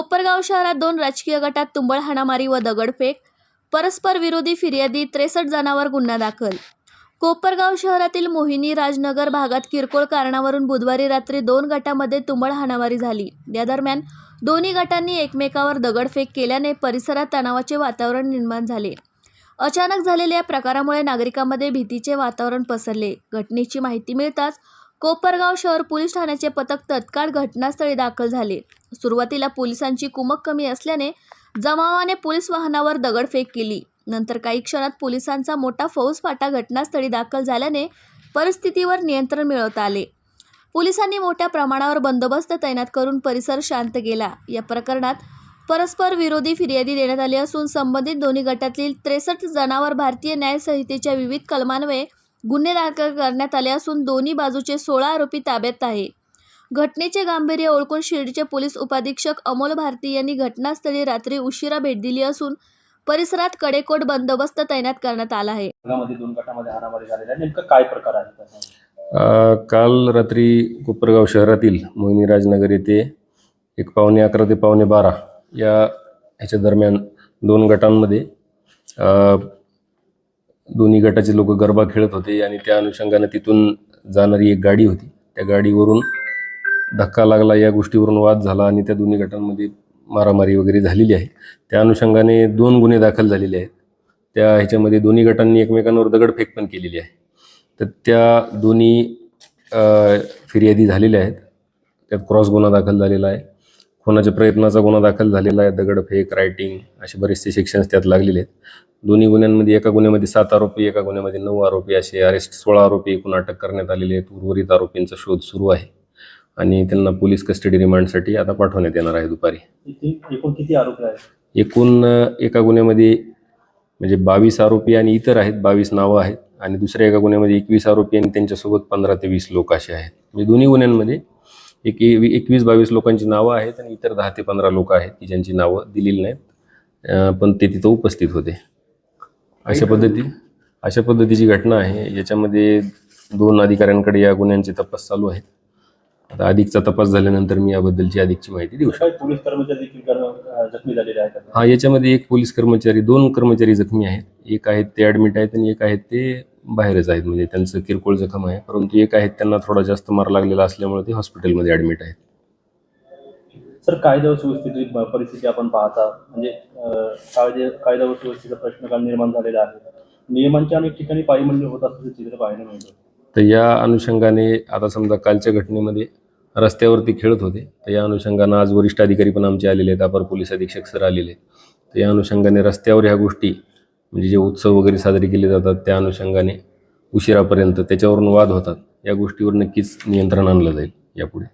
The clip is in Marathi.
कोपरगाव शहरात दोन राजकीय गटात तुंबळ हाणामारी व दगडफेक परस्पर विरोधी फिर्यादी त्रेसष्ट जणांवर गुन्हा दाखल. कोपरगाव शहरातील मोहिनी राजनगर भागात किरकोळ कारणावरून बुधवारी रात्री दोन गटामध्ये तुंबळ हाणामारी झाली. या दरम्यान दोन्ही गटांनी एकमेकावर दगडफेक केल्याने परिसरात तणावाचे वातावरण निर्माण झाले. अचानक झालेल्या या प्रकारामुळे नागरिकांमध्ये भीतीचे वातावरण पसरले. घटनेची माहिती मिळताच कोपरगाव शहर पोलीस ठाण्याचे पथक तत्काळ घटनास्थळी दाखल झाले. सुरुवातीला पोलिसांची कुमक कमी असल्याने जमावाने पोलीस वाहनावर दगडफेक केली. नंतर काही क्षणात पोलिसांचा मोठा फौजफाटा घटनास्थळी दाखल झाल्याने परिस्थितीवर नियंत्रण मिळवता आले. पोलिसांनी मोठ्या प्रमाणावर बंदोबस्त तैनात करून परिसर शांत केला. या प्रकरणात परस्पर विरोधी फिर्यादी देण्यात आली असून संबंधित दोन्ही गटातील त्रेसष्ट जणांवर भारतीय न्याय संहितेच्या विविध कलमान्वये गुन्हे दाखल करण्यात आले असून दोन्ही बाजूचे सोळा आरोपी ताब्यात आहे. घटनेचे गांभीर्य ओळखून शिर्डीचे पोलीस उपाधीक्षक अमोल भारती यांनी घटनास्थळी रात्री उशिरा भेट दिली असून परिसरात कडेकोट बंदोबस्त तैनात करण्यात आला आहे. भागामध्ये दोन गटामध्ये हाणामारी झालेला आहे. नेमकं काय प्रकार आहे? त्याचा? अ, काल रात्री कोपरगाव शहरातील मोहिनीराजनगर येथे एक पावणे अकरा ते पावणे बारा या ह्याच्या दरम्यान दोन गटांमध्ये अ, दोन्ही गटाचे लोक गरबा खेळत होते आणि त्या अनुषंगानं तिथून जाणारी एक गाडी होती. त्या गाडीवरून धक्का लागला या गोष्टीवरून वाद झाला आणि त्या दोन्ही गटांमध्ये मारामारी वगैरे झालेली आहे. त्या अनुषंगाने दोन गुन्हे दाखल झालेले आहेत. त्या ह्याच्यामध्ये दोन्ही गटांनी एकमेकांवर दगडफेक पण केलेली आहे. तर त्या दोन्ही फिर्यादी झालेल्या आहेत. त्यात क्रॉस गुन्हा दाखल झालेला आहे. खुनाच्या प्रयत्नाचा गुन्हा दाखल झालेला आहे. दगडफेक रायटिंग असे बरेचसे सेक्शन्स त्यात लागलेले आहेत. दोन्ही गुन्ह्यांमध्ये एका गुन्ह्यामध्ये सात आरोपी एका गुन्ह्यामध्ये नऊ आरोपी. असे अरेस्ट सोळा आरोपी एकूण अटक करण्यात आलेले आहेत. उर्वरित आरोपींचा शोध सुरू आहे. आणि त्यांना पोलीस कस्टडी रिमांडसाठी आता पाठवण्यात येणार आहे दुपारी. एकूण किती आरोपी आहेत? एकूण एका गुन्ह्यामध्ये म्हणजे बावीस आरोपी आणि इतर आहेत. बावीस नावं आहेत. आणि दुसऱ्या एका गुन्ह्यामध्ये एकवीस आरोपी आणि त्यांच्यासोबत पंधरा ते वीस लोक असे आहेत. म्हणजे दोन्ही गुन्ह्यांमध्ये एक एकवीस बावीस लोकांची नावं आहेत आणि इतर दहा ते पंधरा लोक आहेत की ज्यांची नावं दिलेली नाहीत. पण ते तिथं उपस्थित होते. अशा पद्धती अशा पद्धतीची घटना आहे. याच्यामध्ये दोन अधिकाऱ्यांकडे या गुन्ह्यांचे तपास चालू आहेत. आता अधिकचा तपास झाल्यानंतर मी याबद्दलची अधिकची माहिती देऊ शकतो. पोलीस कर्मचारी जखमी झालेले आहेत? हा याच्यामध्ये एक पोलीस कर्मचारी दोन कर्मचारी जखमी आहेत. एक आहेत ते ॲडमिट आहेत आणि एक आहेत ते बाहेरच आहेत. म्हणजे त्यांचं किरकोळ जखम आहे. परंतु एक आहेत त्यांना थोडा जास्त मार लागलेला असल्यामुळे ते हॉस्पिटलमध्ये ॲडमिट आहेत. सर कायदा व सुव्यवस्थेची परिस्थिती आपण पाहता. म्हणजे कायदे कायदा व सुव्यवस्थेचा प्रश्न काल निर्माण झालेला आहे. नियमांच्या अनेक ठिकाणी पायमंडळ होत असल्याचं चित्र पाहायला मिळतं. तर या अनुषंगाने आता समजा कालच्या घटनेमध्ये रस्त्यावरती खेळत होते. तर या अनुषंगानं आज वरिष्ठ अधिकारी पण आमचे आलेले आहेत. अपर पोलीस अधीक्षक सर आलेले आहेत. तर या अनुषंगाने रस्त्यावर ह्या गोष्टी म्हणजे जे उत्सव वगैरे साजरे केले जातात त्या अनुषंगाने उशिरापर्यंत त्याच्यावरून वाद होतात. या गोष्टीवर नक्कीच नियंत्रण आणलं जाईल यापुढे.